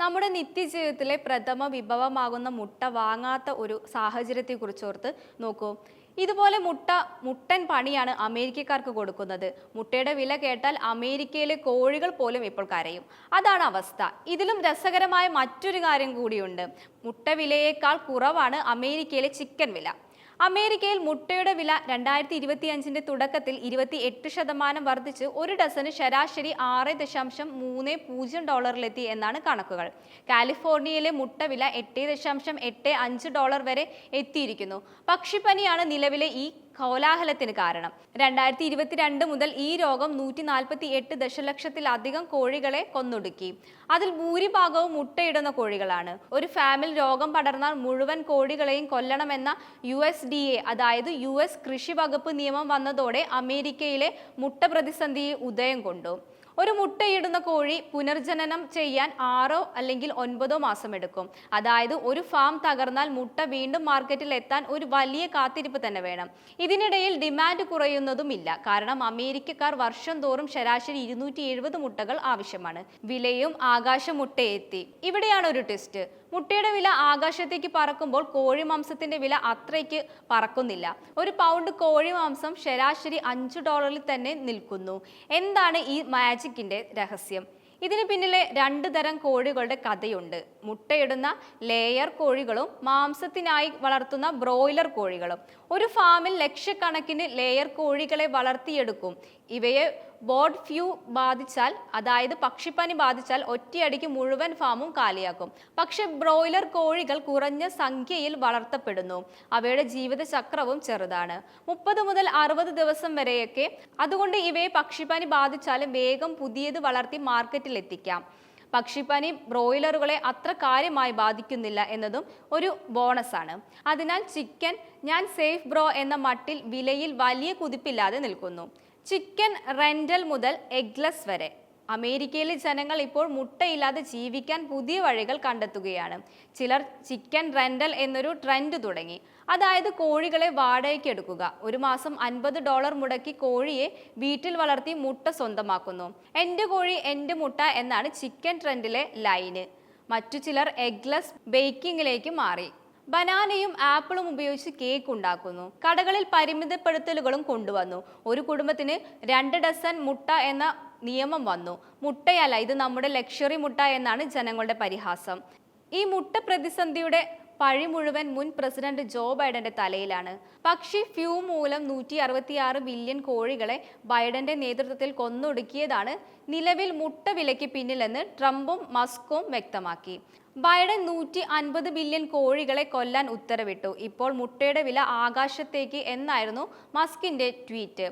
നമ്മുടെ നിത്യജീവിതത്തിലെ പ്രഥമ വിഭവമാകുന്ന മുട്ട വാങ്ങാത്ത ഒരു സാഹചര്യത്തെക്കുറിച്ച് ഓർത്ത് നോക്കൂ. ഇതുപോലെ മുട്ട മുട്ടൻ പണിയാണ് അമേരിക്കക്കാർക്ക് കൊടുക്കുന്നത്. മുട്ടയുടെ വില കേട്ടാൽ അമേരിക്കയിലെ കോഴികൾ പോലും ഇപ്പോൾ കരയും. അതാണ് അവസ്ഥ. ഇതിലും രസകരമായ മറ്റൊരു കാര്യം കൂടിയുണ്ട്. മുട്ട വിലയേക്കാൾ കുറവാണ് അമേരിക്കയിലെ ചിക്കൻ വില. അമേരിക്കയിൽ മുട്ടയുടെ വില രണ്ടായിരത്തി ഇരുപത്തി അഞ്ചിന്റെ തുടക്കത്തിൽ ഇരുപത്തി എട്ട് ശതമാനം വർദ്ധിച്ച് ഒരു ഡസന് ശരാശരി ആറ് ദശാംശം മൂന്ന് പൂജ്യം ഡോളറിലെത്തി എന്നാണ് കണക്കുകൾ. കാലിഫോർണിയയിലെ മുട്ട വില എട്ട് ദശാംശം എട്ട് അഞ്ച് ഡോളർ വരെ എത്തിയിരിക്കുന്നു. പക്ഷിപ്പനിയാണ് നിലവിലെ ഈ കോലാഹലത്തിന് കാരണം. രണ്ടായിരത്തി ഇരുപത്തിരണ്ട് മുതൽ ഈ രോഗം നൂറ്റി നാൽപ്പത്തി എട്ട് ദശലക്ഷത്തിലധികം കോഴികളെ കൊന്നൊടുക്കി. അതിൽ ഭൂരിഭാഗവും മുട്ടയിടുന്ന കോഴികളാണ്. ഒരു ഫാമിൽ രോഗം പടർന്നാൽ മുഴുവൻ കോഴികളെയും കൊല്ലണമെന്ന യു എസ് ഡി എ അതായത് യു എസ് കൃഷി വകുപ്പ് നിയമം വന്നതോടെ അമേരിക്കയിലെ മുട്ട പ്രതിസന്ധിയെ ഉദയം കൊണ്ടു. ഒരു മുട്ടയിടുന്ന കോഴി പുനർജനനം ചെയ്യാൻ ആറോ അല്ലെങ്കിൽ ഒൻപതോ മാസം എടുക്കും. അതായത് ഒരു ഫാം തകർന്നാൽ മുട്ട വീണ്ടും മാർക്കറ്റിൽ എത്താൻ ഒരു വലിയ കാത്തിരിപ്പ് തന്നെ വേണം. ഇതിനിടയിൽ ഡിമാൻഡ് കുറയുന്നതുമില്ല. കാരണം അമേരിക്കക്കാർ വർഷം തോറും ശരാശരി ഇരുന്നൂറ്റി മുട്ടകൾ ആവശ്യമാണ്. വിലയും ആകാശ മുട്ടയെത്തി ഇവിടെയാണ് ഒരു ടെസ്റ്റ്. മുട്ടയുടെ വില ആകാശത്തേക്ക് പറക്കുമ്പോൾ കോഴി മാംസത്തിന്റെ വില അത്രയ്ക്ക് പറക്കുന്നില്ല. ഒരു പൗണ്ട് കോഴി മാംസം ശരാശരി അഞ്ച് ഡോളറിൽ തന്നെ നിൽക്കുന്നു. എന്താണ് ഈ മാജിക്കിന്റെ രഹസ്യം? ഇതിന് പിന്നിലെ രണ്ട് തരം കോഴികളുടെ കഥയുണ്ട്. മുട്ടയിടുന്ന ലേയർ കോഴികളും മാംസത്തിനായി വളർത്തുന്ന ബ്രോയിലർ കോഴികളും. ഒരു ഫാമിൽ ലക്ഷക്കണക്കിന് ലെയർ കോഴികളെ വളർത്തിയെടുക്കും. ഇവയെ ബോർഡ് ഫ്യൂ ബാധിച്ചാൽ അതായത് പക്ഷിപ്പനി ബാധിച്ചാൽ ഒറ്റയടിക്ക് മുഴുവൻ ഫാമും കാലിയാക്കും. പക്ഷെ ബ്രോയിലർ കോഴികൾ കുറഞ്ഞ സംഖ്യയിൽ വളർത്തപ്പെടുന്നു. അവയുടെ ജീവിതചക്രവും ചെറുതാണ്. മുപ്പത് മുതൽ അറുപത് ദിവസം വരെയൊക്കെ അതുകൊണ്ട് ഇവയെ പക്ഷിപ്പനി ബാധിച്ചാലും വേഗം പുതിയത് വളർത്തി മാർക്കറ്റിൽ എത്തിക്കാം പക്ഷിപ്പനി ബ്രോയിലറുകളെ അത്ര കാര്യമായി ബാധിക്കുന്നില്ല എന്നതും ഒരു ബോണസാണ്. അതിനാൽ ചിക്കൻ ഞാൻ സേഫ് ബ്രോ എന്ന മട്ടിൽ വിലയിൽ വലിയ കുതിപ്പില്ലാതെ നിൽക്കുന്നു. ചിക്കൻ റെന്റൽ മുതൽ എഗ്ലസ് വരെ. അമേരിക്കയിലെ ജനങ്ങൾ ഇപ്പോൾ മുട്ടയില്ലാതെ ജീവിക്കാൻ പുതിയ വഴികൾ കണ്ടെത്തുകയാണ്. ചിലർ ചിക്കൻ റെന്റൽ എന്നൊരു ട്രെൻഡ് തുടങ്ങി. അതായത് കോഴികളെ വാടകയ്ക്ക് എടുക്കുക. ഒരു മാസം അൻപത് ഡോളർ മുടക്കി കോഴിയെ വീട്ടിൽ വളർത്തി മുട്ട സ്വന്തമാക്കുന്നു. എന്റെ കോഴി എന്റെ മുട്ട എന്നാണ് ചിക്കൻ ട്രെൻഡിലെ ലൈന്. മറ്റു ചിലർ എഗ്ലസ് ബേക്കിങ്ങിലേക്ക് മാറി. ബനാനയും ആപ്പിളും ഉപയോഗിച്ച് കേക്ക് ഉണ്ടാക്കുന്നു. കടകളിൽ പരിമിതപ്പെടുത്തലുകളും കൊണ്ടുവന്നു. ഒരു കുടുംബത്തിന് രണ്ട് ഡസൻ മുട്ട എന്ന നിയമം വന്നു. മുട്ടയല്ല ഇത് നമ്മുടെ ലക്ഷറി മുട്ട എന്നാണ് ജനങ്ങളുടെ പരിഹാസം. ഈ മുട്ട പ്രതിസന്ധിയുടെ പഴി മുഴുവൻ മുൻ പ്രസിഡന്റ് ജോ ബൈഡന്റെ തലയിലാണ്. പക്ഷി ഫ്യൂ മൂലം നൂറ്റി അറുപത്തിയാറ് ബില്യൺ കോഴികളെ ബൈഡന്റെ നേതൃത്വത്തിൽ കൊന്നൊടുക്കിയതാണ് നിലവിൽ മുട്ട വിലയ്ക്ക് പിന്നിലെന്ന് ട്രംപും മസ്കും വ്യക്തമാക്കി. ബൈഡൻ നൂറ്റി അൻപത് ബില്യൺ കോഴികളെ കൊല്ലാൻ ഉത്തരവിട്ടു. ഇപ്പോൾ മുട്ടയുടെ വില ആകാശത്തേക്ക് എന്നായിരുന്നു മസ്കിന്റെ ട്വീറ്റ്.